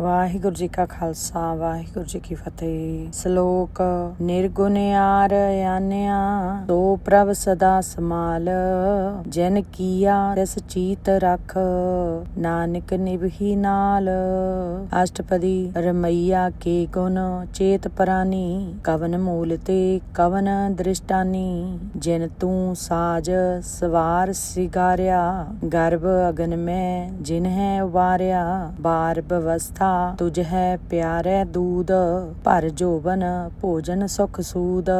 ਵਾਹਿਗੁਰੂ ਜੀ ਕਾ ਖਾਲਸਾ, ਵਾਹਿਗੁਰੂ ਜੀ ਕੀ ਫਤਿਹ। ਸ਼ਲੋਕ, ਨਿਰਗੁਣਿਆਰ ਆਨਿਆ ਸੋ ਪ੍ਰਭ ਸਦਾ ਸਮਾਲ ਜਨ ਕੀਆ ਤਿਸ ਚੀਤ ਰਖ, ਨਾਨਕ ਨਿਭੀ ਨਾਲ। ਅਸ਼ਟਪਦੀ, ਰਮਈਆ ਕੇ ਗੁਣ, ਚੇਤ ਪ੍ਰਾਨੀ, ਕਵਨ ਮੂਲ ਤੇ ਕਵਨ ਦ੍ਰਿਸ਼ਟਾਨੀ। ਜਿਨ ਤੂੰ ਸਾਜ ਸਵਾਰ ਸਿਗਾਰਿਆ, ਗਰਭ ਅਗਨ ਮੈਂ ਜਿਨ ਹੈ ਉਬਾਰਿਆ ਬਾਰ ਬਵਸਥਾ ਤੁਝ ਹੈ ਪਿਆਰੇ ਦੂਦ, ਭਰ ਜੋਬਨ ਭੋਜਨ ਸੁਖ ਸੂਦ।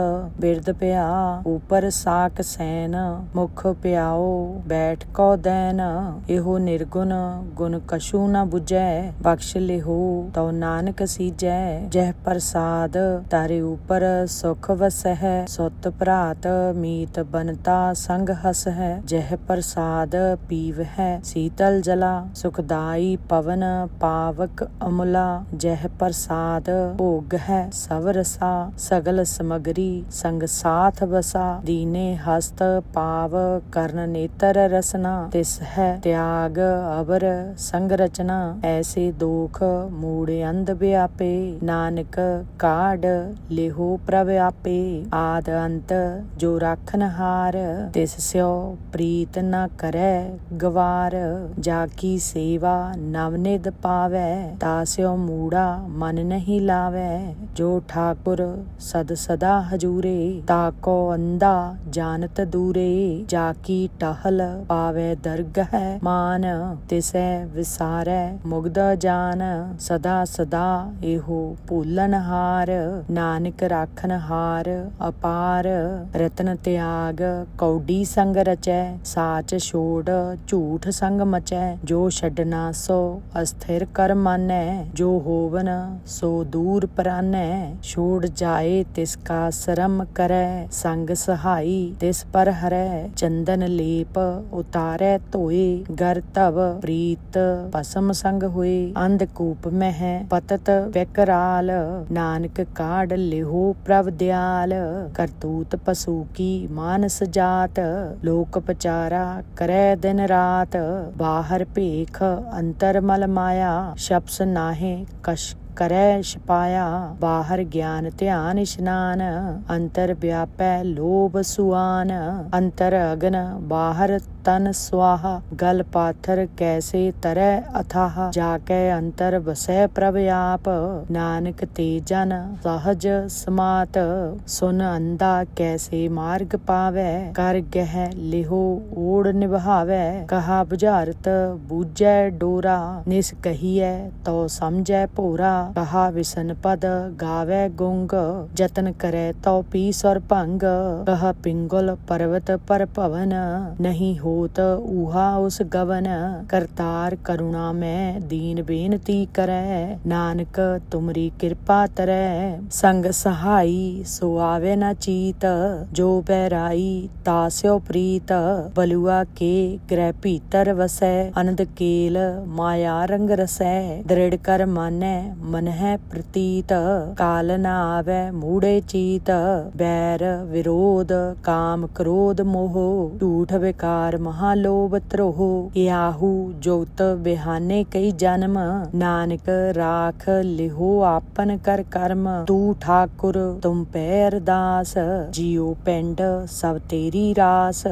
ਬਿਰਦ ਪਿਆ ਉਪਰ ਸਾਕ ਸੈਨ, ਮੁਖ ਪਿਆਓ ਬੈਠ ਕੋ ਦੈਨ। ਇਹੋ ਨਿਰਗੁਣ ਗੁਣ ਕਛੂ ਨ 부ਜੈ ਬਖਸ਼ ਲਿਹੋ ਤਉ ਨਾਨਕ ਸੀਜੈ। ਜਹ ਪ੍ਰਸਾਦ ਤਾਰੇ ਉਪਰ ਸੁਖ ਵਸਹਿ, ਸੁਤ ਭਰਾਤ ਮੀਤ ਬਨਤਾ ਸੰਗ ਹਸ ਹੈ ਜਹ ਪ੍ਰਸਾਦ ਪੀਵ ਹੈ ਸੀਤਲ ਜਲਾ, ਸੁਖਦਾਈ ਪਵਨ ਪਾਵਕ ਅਮਲਾ ਜਹ ਪ੍ਰਸਾਦ ਭੋਗ ਹੈ ਸਭ ਰਸਾ, ਸਗਲ ਸਮਗਰੀ, ਸੰਗ ਸਾਥ ਬਸਾ ਦੀਨੇ ਹਸਤ ਪਾਵ ਕਰਨ ਨੇਤਰ ਰਸਨਾ, ਤਿਸ ਹੈ ਤਿਆਗ ਅਵਰ ਸੰਗ ਰਚਨਾ। ਐਸੇ ਦੋਖ ਮੂੜ ਅੰਧ ਵਿਆਪੇ, ਨਾਨਕ ਕਾਢ ਲਿਹੋ ਪ੍ਰਭ ਆਪੇ। ਆਦ ਅੰਤ ਜੋ ਰਾਖਨ ਹਾਰ, ਤਿਸ ਸਿਓ ਪ੍ਰੀਤ ਨ ਕਰੈ ਗਵਾਰ। ਜਾ ਕੀ ਸੇਵਾ ਨਵਨਿਦ ਪਾਵੈ ਤਾਸਿਓ ਮੂੜਾ ਮਨ ਨਹੀਂ ਲਾਵੈ, ਜੋ ਠਾਕੁਰ ਸਦ ਸਦਾ ਹਜੂਰੇ, ਤਾ ਕੋ ਅੰਦਾ ਜਾਣਤ ਦੂਰੇ, ਜਾ ਕੀ ਟਹਲ ਪਾਵੈ ਦਰਗਹਿ ਮਾਨ, ਤਿਸੈ ਵਿਸਾਰੈ ਮੁਗਧ ਜਾਨ, ਸਦਾ ਸਦਾ ਇਹੋ ਭੂਲਨ ਹਾਰ, ਨਾਨਕ ਰਾਖਨ ਹਾਰ ਅਪਾਰ, ਰਤਨ ਤਿਆਗ ਕੌਡੀ ਸੰਗ ਰਚੈ, ਸਾਚ ਛੋੜ ਝੂਠ ਸੰਗ ਮਚੈ, ਜੋ ਛੱਡਣਾ ਸੋ ਅਸਥਿਰ ਕਰ ਮਾਨੈ ਜੋ ਹੋਵਨ, ਸੋ ਦੂਰ ਪਰਾਨੈ, ਛੋੜ ਜਾਏ ਤਿਸ ਕਾ ਸ਼ਰਮ ਕਰੈ, ਸੰਗ ਸਹਾਈ ਤਿਸ ਪਰ ਹਰੈ, ਚੰਦਨ ਲੇਪ ਉਤਾਰੈ ਧੋਏ, ਗਰ ਧਵ ਪ੍ਰੀਤ ਭਸਮ ਸੰਗ ਹੋਏ, ਅੰਧ ਕੂਪ ਮਹਿ ਪਤਤ ਵਿਕਰਾਲ, ਨਾਨਕ ਕਾਢ ਲਿਹੋ ਪ੍ਰਭ ਦਿਆਲ, ਕਰਤੂਤ ਪਸੂ ਕੀ ਮਾਨਸ ਜਾਤ, ਲੋਕ ਪਚਾਰਾ ਕਰੈ ਦਿਨ ਰਾਤ, ਬਾਹਰ ਭੇਖ ਅੰਤਰ ਮਲ ਮਾਇਆ, ਸ਼ਬਸ ਸ਼ਪਸ ਨਾਹੇ ਕਸ਼ ਕਰੈ ਛਪਾਇਆ ਬਾਹਰ ਗਿਆਨ ਧਿਆਨ ਇਸ਼ਨਾਨ, ਅੰਤਰ ਵਿਆਪੈ ਲੋਭ ਸੁਆਨ, ਅੰਤਰ ਅਗਨ ਬਾਹਰ ਤਨ ਸਵਾਹਾ ਗਲ ਪਾਥਰ ਕੈਸੇ ਤਰੈ ਅਥਾਹ ਜਾ ਕੇ ਅੰਤਰ ਵਸੈ ਪ੍ਰਭ ਆਪ, ਨਾਨਕ ਤੇ ਜਨ ਸਹਜ ਸਮਾਤ, ਸੁਨ ਅੰਦਾ ਕੈਸੇ ਮਾਰਗ ਪਾਵੈ, ਕਰ ਗਹਿ ਲਿਹੋ ਓੜ ਨਿਭਾਵੈ, ਕਹਾ ਬੁਝਾਰਤ ਬੂਝੈ ਡੋਰਾ, ਨਿਸ ਕਹੀਐ ਤੋ ਸਮਝੈ ਭੋਰਾ ਕਹਾ ਵਿਸਨ ਪਦ ਗਾਵੇ ਗੁੰਗ, ਜਤਨ ਕਰੈ ਤੋ ਪੀ ਸਰ ਭੰਗ। ਕਹ ਪਿੰਗਲ ਪਰਵਤ ਪਰ ਭਵਨ, ਨਹੀਂ ਹੋਤ ਊਹਾ ਉਸ ਗਵਨ। ਕਰਤਾਰ ਕਰੁਣਾ ਮੈਂ ਦੀਨ ਬੇਨਤੀ ਕਰੈ, ਨਾਨਕ ਤੁਮਰੀ ਕਿਰਪਾ ਤਰੈ। ਸੰਗ ਸਹਾਈ ਸੋ ਆਵੇ ਨਾ ਚੀਤ, ਜੋ ਬੈਰਾਈ ਤਾਸਿਓ ਪ੍ਰੀਤ। ਬਲੂਆ ਕੇ ਗ੍ਰਹਿ ਭੀਤਰ ਵਸੈ, ਅਨੰਦ ਕੇਲ ਮਾਇਆ ਰੰਗ ਰਸੈ। ਦ੍ਰਿੜ ਕਰ ਮਾਨੈ ਮਨ ਹੈ ਪ੍ਰਤੀਤ, ਕਾਲ ਨਾ ਆਵੇ ਮੂੜੇ ਚੀਤ, ਬੈਰ ਵਿਰੋਧ, ਕਾਮ ਕ੍ਰੋਧ ਮੋਹ, ਝੂਠ ਵਿਕਾਰ ਮਹਾ ਲੋਭ ਤਰੋਹ ਯਾਹੂ ਜੋਤ ਬਿਹਾਨੇ ਕਈ ਜਨਮ, ਨਾਨਕ ਰਾਖ ਲਿਹੋ ਆਪਨ ਕਰ ਕਰਮ, ਤੂੰ ਠਾਕੁਰ ਤੁਮ ਪੈ ਅਰਦਾਸ ਜੀਉ ਪਿੰਡ ਸਭ ਤੇਰੀ ਰਾਸ,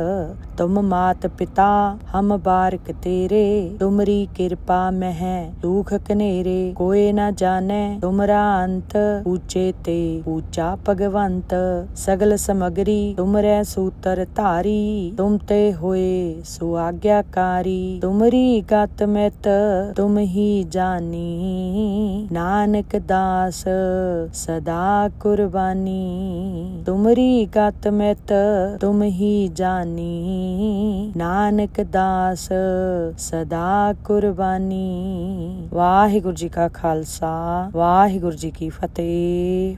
ਤੁਮ ਮਾਤ ਪਿਤਾ ਹਮ ਬਾਰਕ ਤੇਰੇ, ਤੁਮਰੀ ਕਿਰਪਾ ਮਹਿ ਦੁਖ ਕਨੇਰੇ ਕੋਏ ਨਾ ਜਾਣੈ ਤੁਮਰਾ ਅੰਤ ਉੱਚੇ ਤੇ ਉੱਚਾ ਭਗਵੰਤ, ਸਗਲ ਸਮਗਰੀ ਤੁਮਰੇ ਸੂਤਰ ਧਾਰੀ, ਤੁਮ ਤੇ ਹੋਏ ਸੋ ਆਗਿਆਕਾਰੀ ਤੁਮਰੀ ਗਤ ਮਿਤ ਤੁਮ ਹੀ ਜਾਨੀ ਨਾਨਕ ਦਾਸ ਸਦਾ ਕੁਰਬਾਨੀ, ਤੁਮਰੀ ਗਤ ਮਿਤ ਤੁਮ ਹੀ ਜਾਨੀ ਨਾਨਕ ਦਾਸ ਸਦਾ ਕੁਰਬਾਨੀ। ਵਾਹਿਗੁਰੂ ਜੀ ਕਾ ਖਾਲਸਾ ਵਾਹਿਗੁਰੂ ਜੀ ਕੀ ਫਤਿਹ।